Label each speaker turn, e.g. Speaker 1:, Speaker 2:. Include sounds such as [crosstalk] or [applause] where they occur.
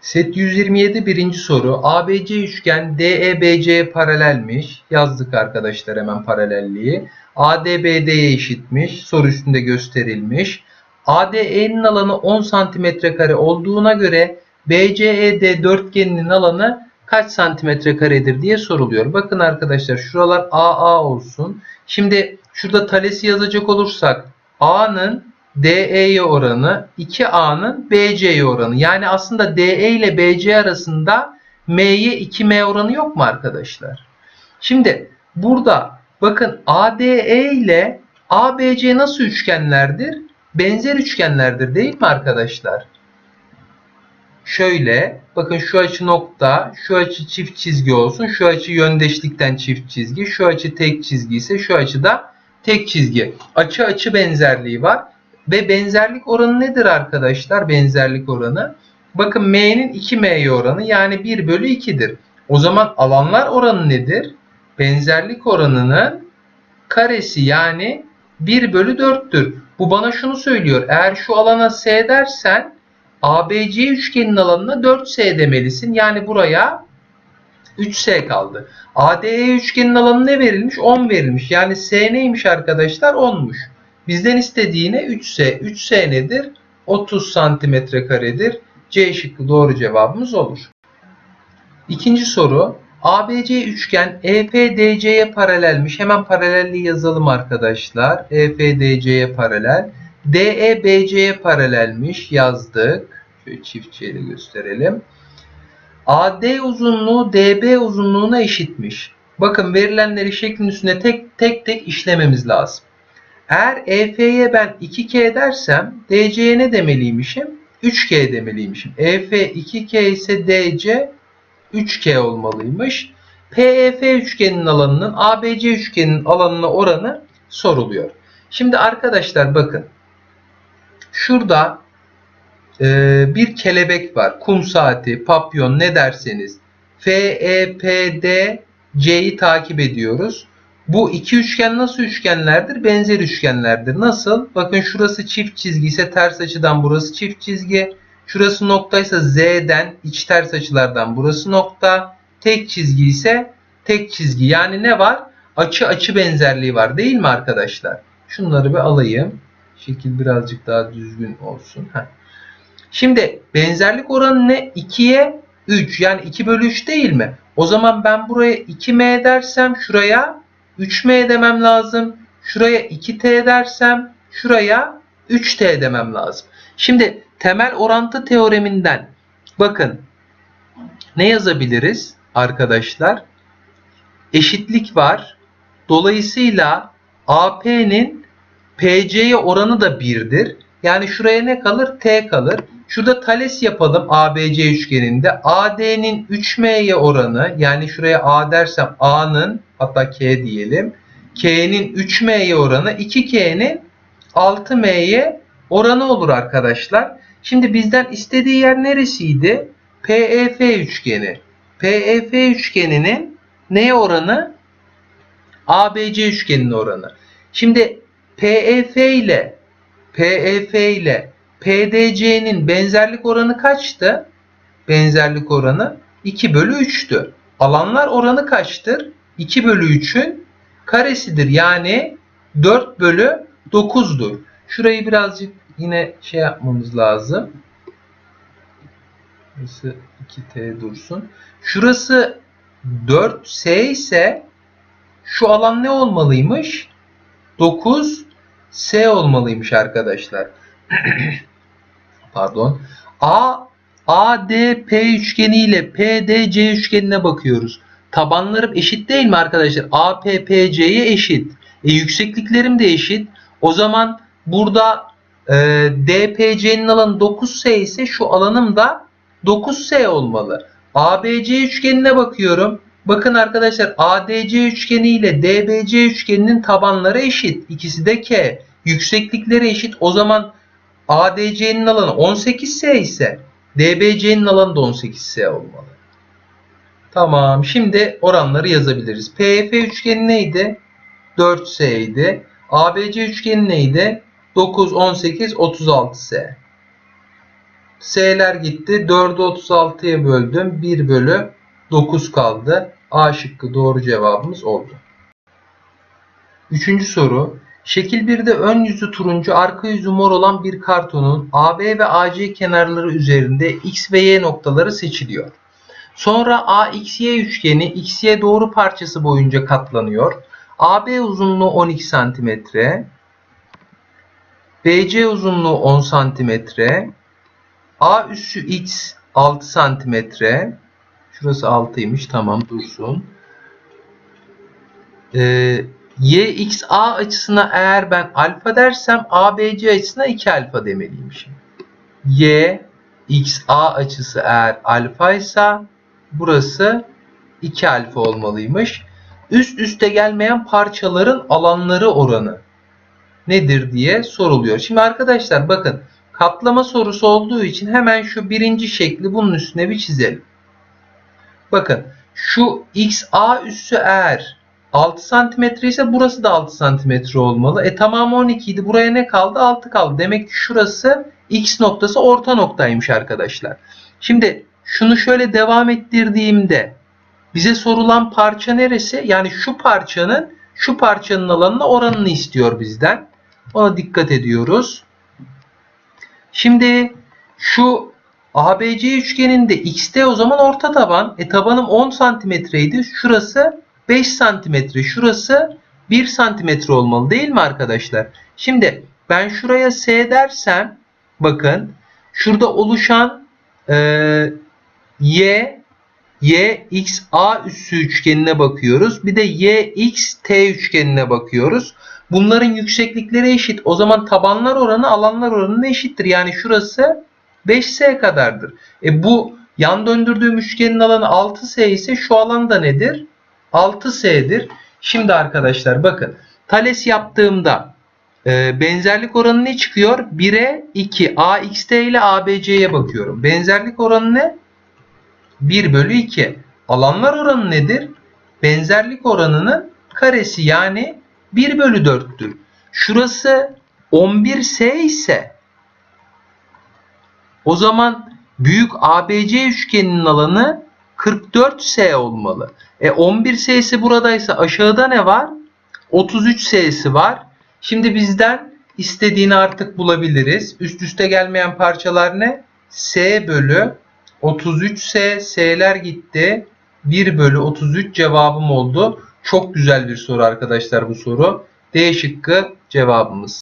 Speaker 1: Set 127 birinci soru. ABC üçgen DEBC'ye paralelmiş. Yazdık arkadaşlar hemen paralelliği. ADBD'ye eşitmiş. Soru üstünde gösterilmiş. ADE'nin alanı 10 santimetre kare olduğuna göre BCED dörtgeninin alanı kaç santimetre karedir diye soruluyor. Bakın arkadaşlar şuralar AA olsun. Şimdi şurada talesi yazacak olursak A'nın DE'ye oranı 2A'nın BC'ye oranı. Yani aslında DE ile BC arasında M'ye 2M oranı yok mu arkadaşlar? Şimdi burada bakın ADE ile ABC nasıl üçgenlerdir? Benzer üçgenlerdir değil mi arkadaşlar? Şöyle bakın şu açı nokta, şu açı çift çizgi olsun, şu açı yöndeşlikten çift çizgi, şu açı tek çizgi ise şu açıda tek çizgi. Açı açı benzerliği var. Ve benzerlik oranı nedir arkadaşlar? Benzerlik oranı. Bakın m'nin 2m'ye oranı yani 1 bölü 2'dir. O zaman alanlar oranı nedir? Benzerlik oranının karesi yani 1 bölü 4'tür. Bu bana şunu söylüyor. Eğer şu alana S dersen ABC üçgenin alanına 4S demelisin. Yani buraya 3S kaldı. ADE üçgenin alanı ne verilmiş? 10 verilmiş. Yani S neymiş arkadaşlar? 10'muş. Bizden istediğine 3S. 3S nedir? 30 santimetre karedir. C şıkkı doğru cevabımız olur. İkinci soru. ABC üçgen EFDC'ye paralelmiş. Hemen paralelliği yazalım arkadaşlar. EFDC'ye paralel. DE BC'ye paralelmiş. Yazdık. Şöyle çiftçiyle gösterelim. AD uzunluğu DB uzunluğuna eşitmiş. Bakın verilenleri şeklin üstüne tek tek tek işlememiz lazım. Eğer EF'ye ben 2K dersem DC'ye ne demeliymişim? 3K demeliymişim. EF 2K ise DC 3K olmalıymış. PEF üçgeninin alanının ABC üçgeninin alanına oranı soruluyor. Şimdi arkadaşlar bakın. Şurada e, bir kelebek var. Kum saati, papyon ne derseniz. F, E, P, D, C'yi takip ediyoruz. Bu iki üçgen nasıl üçgenlerdir? Benzer üçgenlerdir. Nasıl? Bakın şurası çift çizgi ise ters açıdan burası çift çizgi. Şurası noktaysa Z'den iç ters açılardan burası nokta. Tek çizgi ise tek çizgi. Yani ne var? Açı açı benzerliği var değil mi arkadaşlar? Şunları bir alayım. Şekil birazcık daha düzgün olsun. Heh. Şimdi benzerlik oranı ne? 2'ye 3. Yani 2 bölü 3 değil mi? O zaman ben buraya 2m dersem şuraya 3m demem lazım. Şuraya 2t dersem şuraya 3t demem lazım. Şimdi temel orantı teoreminden bakın ne yazabiliriz arkadaşlar? Eşitlik var. Dolayısıyla AP'nin PC'ye oranı da 1'dir. Yani şuraya ne kalır? T kalır. Şurada tales yapalım ABC üçgeninde. AD'nin 3M'ye oranı yani şuraya A dersem A'nın hatta K diyelim. K'nin 3M'ye oranı 2K'nin 6M'ye oranı olur arkadaşlar. Şimdi bizden istediği yer neresiydi? PEF üçgeni. PEF üçgeninin neye oranı? ABC üçgeninin oranı. Şimdi PEF ile PEF ile PDC'nin benzerlik oranı kaçtı? Benzerlik oranı 2 bölü 3'tü. Alanlar oranı kaçtır? 2 bölü 3'ün karesidir. Yani 4 bölü 9'dur. Şurayı birazcık yine şey yapmamız lazım. Burası 2T dursun. Şurası 4S ise şu alan ne olmalıymış? 9S olmalıymış arkadaşlar. [clears throat] Pardon. A ADP üçgeni ile PDC üçgenine bakıyoruz. Tabanlarım eşit değil mi arkadaşlar? APPC'ye eşit. E, yüksekliklerim de eşit. O zaman burada e, DPC'nin alanı 9S ise şu alanım da 9S olmalı. ABC üçgenine bakıyorum. Bakın arkadaşlar ADC üçgeni ile DBC üçgeninin tabanları eşit. İkisi de K. Yükseklikleri eşit. O zaman ADC'nin alanı 18S ise DBC'nin alanı da 18S olmalı. Tamam. Şimdi oranları yazabiliriz. PF üçgeni neydi? 4S idi. ABC üçgeni neydi? 9, 18, 36S. S'ler gitti. 4'ü 36'ya böldüm. 1 bölü 9 kaldı. A şıkkı doğru cevabımız oldu. Üçüncü soru. Şekil 1'de ön yüzü turuncu, arka yüzü mor olan bir kartonun AB ve AC kenarları üzerinde X ve Y noktaları seçiliyor. Sonra AXY üçgeni XY doğru parçası boyunca katlanıyor. AB uzunluğu 12 cm, BC uzunluğu 10 cm, A üssü X 6 cm, şurası 6'ymış tamam dursun. Ee, YXA açısına eğer ben alfa dersem ABC açısına 2 alfa demeliymişim. YXA açısı eğer alfa ise burası 2 alfa olmalıymış. Üst üste gelmeyen parçaların alanları oranı nedir diye soruluyor. Şimdi arkadaşlar bakın katlama sorusu olduğu için hemen şu birinci şekli bunun üstüne bir çizelim. Bakın şu XA üssü eğer 6 cm ise burası da 6 cm olmalı. E tamamı 12 idi. Buraya ne kaldı? 6 kaldı. Demek ki şurası X noktası orta noktaymış arkadaşlar. Şimdi şunu şöyle devam ettirdiğimde bize sorulan parça neresi? Yani şu parçanın şu parçanın alanına oranını istiyor bizden. Ona dikkat ediyoruz. Şimdi şu ABC üçgeninde x'te o zaman orta taban. E tabanım 10 santimetreydi. Şurası 5 santimetre. Şurası 1 santimetre olmalı değil mi arkadaşlar? Şimdi ben şuraya S dersem bakın şurada oluşan e, Y Y X A üssü üçgenine bakıyoruz. Bir de Y X T üçgenine bakıyoruz. Bunların yükseklikleri eşit. O zaman tabanlar oranı alanlar oranına eşittir. Yani şurası 5S kadardır. E bu yan döndürdüğüm üçgenin alanı 6S ise şu alan da nedir? 6S'dir. Şimdi arkadaşlar bakın. Thales yaptığımda e, benzerlik oranı ne çıkıyor? 1'e 2. AXT ile ABC'ye bakıyorum. Benzerlik oranı ne? 1 bölü 2. Alanlar oranı nedir? Benzerlik oranının karesi yani 1 bölü 4'tür. Şurası 11S ise o zaman büyük ABC üçgeninin alanı 44S olmalı. E 11S'si buradaysa aşağıda ne var? 33S'si var. Şimdi bizden istediğini artık bulabiliriz. Üst üste gelmeyen parçalar ne? S bölü 33S. S'ler gitti. 1 bölü 33 cevabım oldu. Çok güzel bir soru arkadaşlar bu soru. D şıkkı cevabımız.